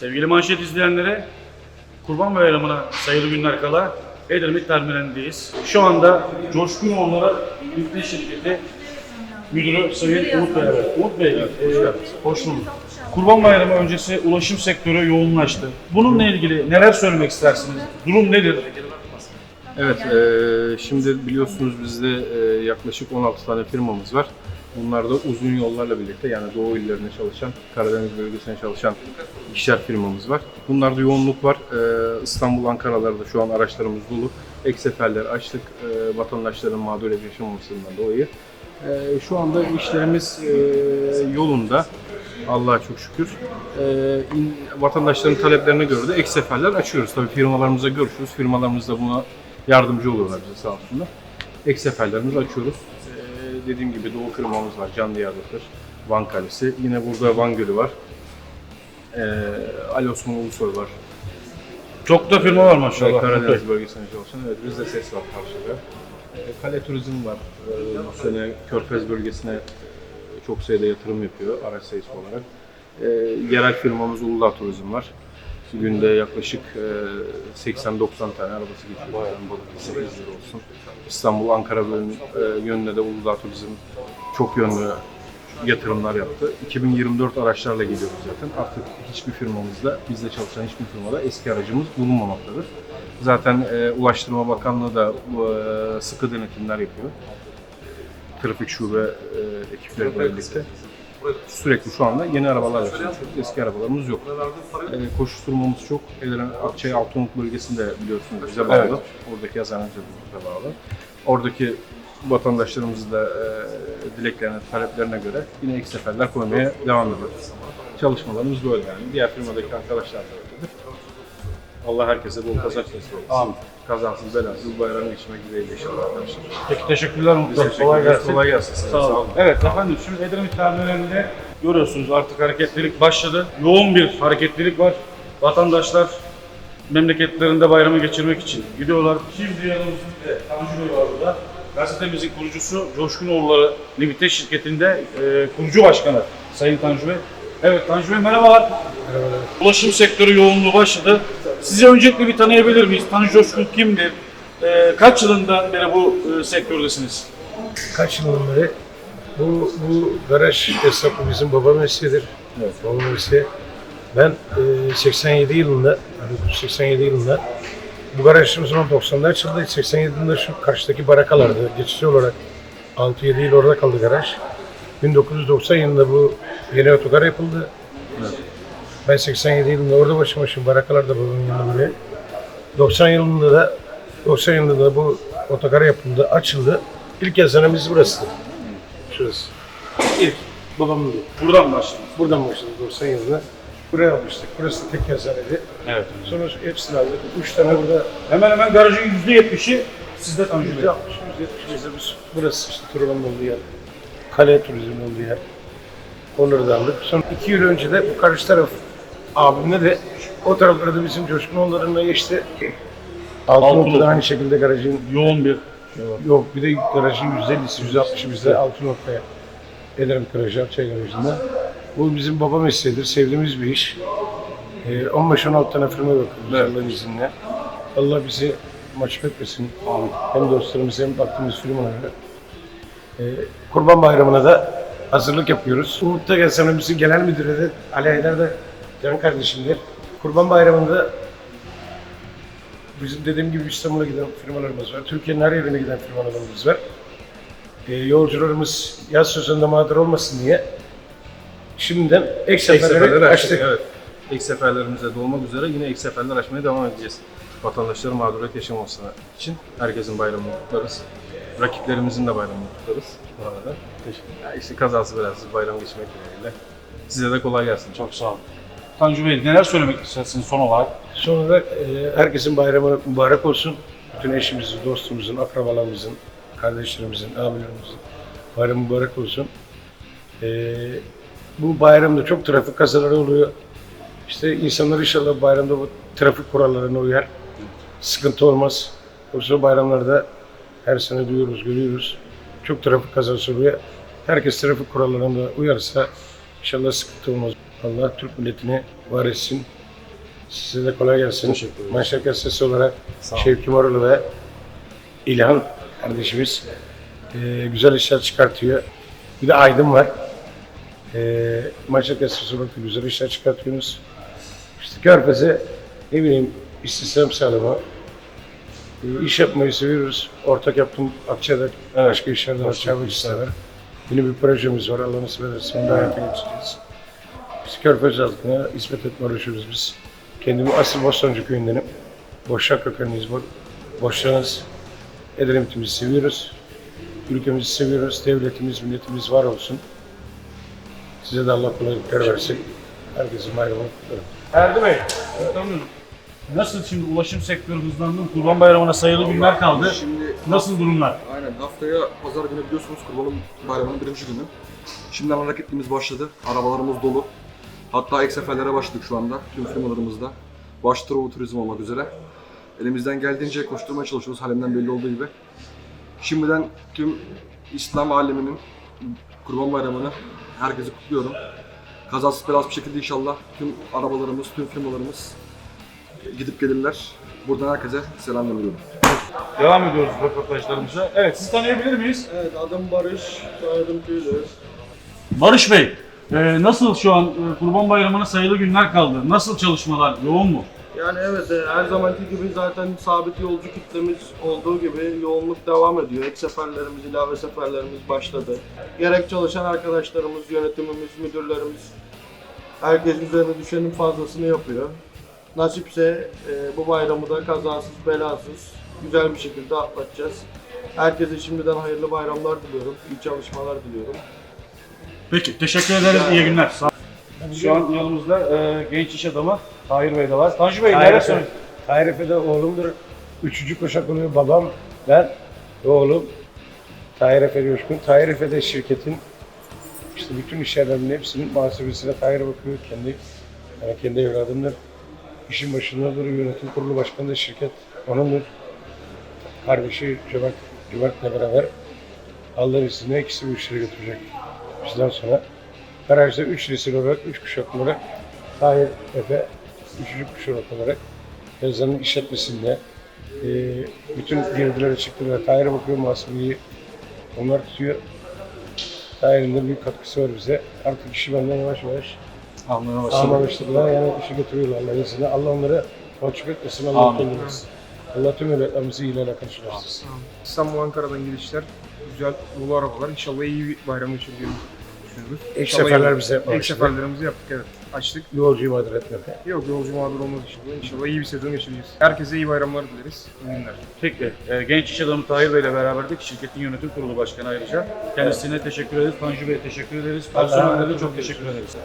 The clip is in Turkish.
Sevgili manşet izleyenlere Kurban Bayramı'na sayılı günler kala Edremit Terminalindeyiz. Şu anda Coşkunoğulları Ülke Şirketi Müdürü Sayın Umut Bey. Evet. Umut Bey, e, hoş bulduk. Kurban Bayramı öncesi ulaşım sektörü yoğunlaştı. Bununla ilgili neler söylemek istersiniz? Durum nedir? Evet, eee, şimdi biliyorsunuz bizde eee, yaklaşık 16 tane firmamız var. Bunlar da uzun yollarla birlikte yani Doğu illerine çalışan, Karadeniz bölgesine çalışan ikişer firmamız var. Bunlarda yoğunluk var. Eee, İstanbul, Ankara'larda şu an araçlarımız dolu. Ek seferler açtık eee, vatandaşların mağduriyet yaşamamasından dolayı. Eee, şu anda işlerimiz eee, yolunda. Allah'a çok şükür. İn- vatandaşların taleplerine göre de ek seferler açıyoruz. Tabii firmalarımıza görüşürüz. Firmalarımız da buna yardımcı oluyorlar bize sağ olsunlar. Ek seferlerimizi açıyoruz. Dediğim gibi Doğu firmamız var, Can Diyarbakır, Van Kalesi. Yine burada Van Gölü var. Ee, Ali Osman Ulusoy var. Çok da firma var maşallah. Karadeniz bölgesinde çalışan. Evet, bizde ses var karşıda. Ee, Kale Turizm var. Ee, bu sene Körfez bölgesine çok sayıda yatırım yapıyor araç sayısı olarak. Ee, yerel firmamız Uludağ Turizm var. Günde yaklaşık e, 80-90 tane arabası geçiyor. Yani Balıkesir, İzmir olsun. İstanbul, Ankara e, yönüne de Uludağ Turizm çok yönlü yatırımlar yaptı. 2024 araçlarla geliyoruz zaten. Artık hiçbir firmamızda, bizde çalışan hiçbir firmada eski aracımız bulunmamaktadır. Zaten e, Ulaştırma Bakanlığı da e, sıkı denetimler yapıyor. Trafik şube e, ekipleriyle birlikte. Sürekli şu anda yeni arabalarla çalışıyoruz. Eski arabalarımız yok. E, koşuşturmamız çok. Elen Akçay Altınoluk bölgesinde biliyorsunuz bize bağlı. Evet. Oradaki yazanımıza bize bağlı. Oradaki vatandaşlarımızın da e, dileklerine, taleplerine göre yine ek seferler koymaya devam ediyoruz. Çalışmalarımız böyle yani. Diğer firmadaki arkadaşlar da öyledir. Allah herkese bol kazanç nasip etsin. Amin. Kazansız belasız bu bayramı geçirmek dileğiyle inşallah arkadaşlar. Peki teşekkürler Bey. teşekkür Kolay gelsin. Kolay gelsin. Sağ olun. Evet efendim şimdi Edremit terminalinde görüyorsunuz artık hareketlilik başladı. Yoğun bir hareketlilik var. Vatandaşlar memleketlerinde bayramı geçirmek için gidiyorlar. Şimdi yanımızda Tanju Bey var burada. Gazetemizin kurucusu Coşkunoğulları Limite şirketinde e, kurucu başkanı Sayın Tanju Bey. Evet Tanju Bey merhabalar. Merhabalar. Ulaşım sektörü yoğunluğu başladı. Sizi öncelikle bir tanıyabilir miyiz? Tanju Coşkun kimdir? E, kaç yılından beri bu e, sektördesiniz? kaç yıldan beri bu, bu garaj esnafı bizim baba mesleğidir. Evet. Baba mesleği. Ben e, 87 yılında, 1987 yılında bu garajımız 90'da açıldı. 87 yılında şu karşıdaki barakalardı. Geçici olarak 6-7 yıl orada kaldı garaj. 1990 yılında bu yeni otogar yapıldı. Ben 87 yılında orada başım barakalarda babamın yanında buraya. 90 yılında da 90 yılında da bu otogar yapıldı, açıldı. İlk yazanımız burası. Şurası. İlk babamın. Buradan başlayalım. Buradan başladı 90 yılında. Buraya almıştık. Burası tek yazanıydı. Evet. Sonra hepsini aldık. Üç tane burada Hemen hemen garajın yüzde yetmişi sizde Bey. yüzde altmış, yüzde yetmiş. Burası işte Turan'ın olduğu yer. Kale turizmin olduğu yer. Onları da aldık. Sonra iki yıl önce de bu karşı taraf abimle de o taraflarda da bizim Coşkunoğulları'na geçti. Altın Altınoluk. Altın aynı şekilde garajın Yoğun bir Yok bir de garajın %50'si, %60'ı bizde altı noktaya. Ederim garajı, Akçay garajında. Bu bizim baba mesleğidir, sevdiğimiz bir iş. Ee, 15-16 tane firma bakıyoruz Allah'ın izniyle. Allah bizi maçıp etmesin. Hem dostlarımız hem baktığımız firmalara. Ee, Kurban Bayramı'na da hazırlık yapıyoruz. Umut da gelsene bizim genel müdürü de Haydar da can kardeşimdir. Kurban Bayramı'nda Bizim dediğim gibi İstanbul'a giden firmalarımız var. Türkiye'nin her yerine giden firmalarımız var. Ee, yolcularımız yaz sezonunda mağdur olmasın diye şimdiden ek seferleri açtık. Evet. Ek seferlerimize de olmak üzere yine ek seferler açmaya devam edeceğiz. Vatandaşların mağduriyet yaşaması için herkesin bayramını kutlarız. Rakiplerimizin de bayramını kutlarız bu arada. Ya işte kazası belasız bayram geçirmek dileğiyle. Size de kolay gelsin. çok sağ olun. Tanju Bey neler söylemek istersiniz son olarak? Son olarak e, herkesin bayramı mübarek olsun. Bütün eşimizin, dostumuzun, akrabalarımızın, kardeşlerimizin, abilerimizin bayramı mübarek olsun. E, bu bayramda çok trafik kazaları oluyor. İşte insanlar inşallah bayramda bu trafik kurallarına uyar. Sıkıntı olmaz. Yoksa bayramlarda her sene duyuyoruz, görüyoruz. Çok trafik kazası oluyor. Herkes trafik kurallarına uyarsa inşallah sıkıntı olmaz. Allah Türk milletini var etsin. Size de kolay gelsin. Teşekkür ederim. Manşet Gazetesi olarak Sağ ol. Şevki Moralı ve İlhan kardeşimiz e, güzel işler çıkartıyor. Bir de Aydın var. E, Manşet Gazetesi olarak da güzel işler çıkartıyorsunuz. İşte Körfez'e ne bileyim istihdam sağlama, e, iş yapmayı seviyoruz. Ortak yaptığım Akça'da başka işlerden açacağımız işler var. Yeni bir projemiz var. Allah nasip ederse onu da geçireceğiz. Biz Körfez halkına hizmet etme uğraşıyoruz biz. Kendimi asıl Bostancı köyündenim. Boşnak kökenliyiz. Bo Boşnağız. Edremit'imizi seviyoruz. Ülkemizi seviyoruz. Devletimiz, milletimiz var olsun. Size de Allah kolaylıklar versin. Herkesin bayramını kutlarım. Erdi Bey, tanıyorum. Nasıl şimdi ulaşım sektörü hızlandı? Kurban Bayramı'na sayılı günler kaldı. Şimdi Nasıl durumlar? aynen haftaya pazar günü biliyorsunuz Kurban Bayramı'nın birinci günü. Şimdiden hareketliğimiz başladı. Arabalarımız dolu. Hatta ek seferlere başladık şu anda tüm firmalarımızda. Başta Turizm olmak üzere. Elimizden geldiğince koşturmaya çalışıyoruz halimden belli olduğu gibi. Şimdiden tüm İslam aleminin Kurban Bayramı'nı herkesi kutluyorum. Kazasız belasız bir şekilde inşallah tüm arabalarımız, tüm firmalarımız gidip gelirler. Buradan herkese selam gönderiyorum. Devam ediyoruz röportajlarımıza. Evet, sizi tanıyabilir miyiz? Evet adım Barış, soyadım Tüylü. Barış Bey, e, nasıl şu an e, Kurban Bayramı'na sayılı günler kaldı? Nasıl çalışmalar? Yoğun mu? Yani evet e, her zamanki gibi zaten sabit yolcu kitlemiz olduğu gibi yoğunluk devam ediyor. Ek seferlerimiz, ilave seferlerimiz başladı. Gerek çalışan arkadaşlarımız, yönetimimiz, müdürlerimiz herkes üzerine düşenin fazlasını yapıyor. Nasipse e, bu bayramı da kazasız belasız güzel bir şekilde atlatacağız. Herkese şimdiden hayırlı bayramlar diliyorum, iyi çalışmalar diliyorum. Peki, teşekkür ederiz. İyi günler. Sağ Şu an yanımızda e, genç iş adamı Tahir Bey de var. Tanju Bey, neler söylüyorsunuz? Tahir Efe de oğlumdur. Üçüncü kuşak oluyor babam, ben ve oğlum. Tahir Efe Coşkun. Tahir Efe de şirketin işte bütün işlerinin hepsinin muhasebesine Tahir bakıyor. Kendi, yani kendi evladımdır. İşin başındadır. Yönetim kurulu başkanı da şirket onundur. Kardeşi Cömert, Cömert'le beraber Allah'ın izniyle ikisi bu işleri götürecek. Bizden sonra garajda üç nesil olarak, üç kuşak olarak Tahir Efe üçüncü kuşak olarak Yazanın işletmesinde e, bütün girdilere çıktılar. Tahir'e bakıyor muhasebeyi onlar tutuyor. Tahir'in de büyük katkısı var bize. Artık işi benden yavaş yavaş Anlamaya almamıştırlar. Yani işi götürüyorlar Allah'ın izniyle. Allah onları mahcup etmesin. Allah Amin. kendimiz. Allah tüm evlatlarımızı iyilerle karşılaştırsın. İstanbul Ankara'dan gelişler, güzel dolu arabalar. İnşallah iyi bir bayram geçireceğimizi düşünüyoruz. Ek İnşallah seferler bize Ek yapmamıştır. seferlerimizi yaptık evet. Açtık. Yolcuyu mağdur etmemek. Yok yolcu mağdur olmaz inşallah. İnşallah iyi bir sezon geçireceğiz. Herkese iyi bayramlar dileriz. İyi günler. Peki, e, genç iş adamı Tahir Bey ile beraberdik. Şirketin yönetim kurulu başkanı ayrıca. Kendisine teşekkür ederiz. Tanju Bey'e teşekkür ederiz. Personeline de çok teşekkür ederiz.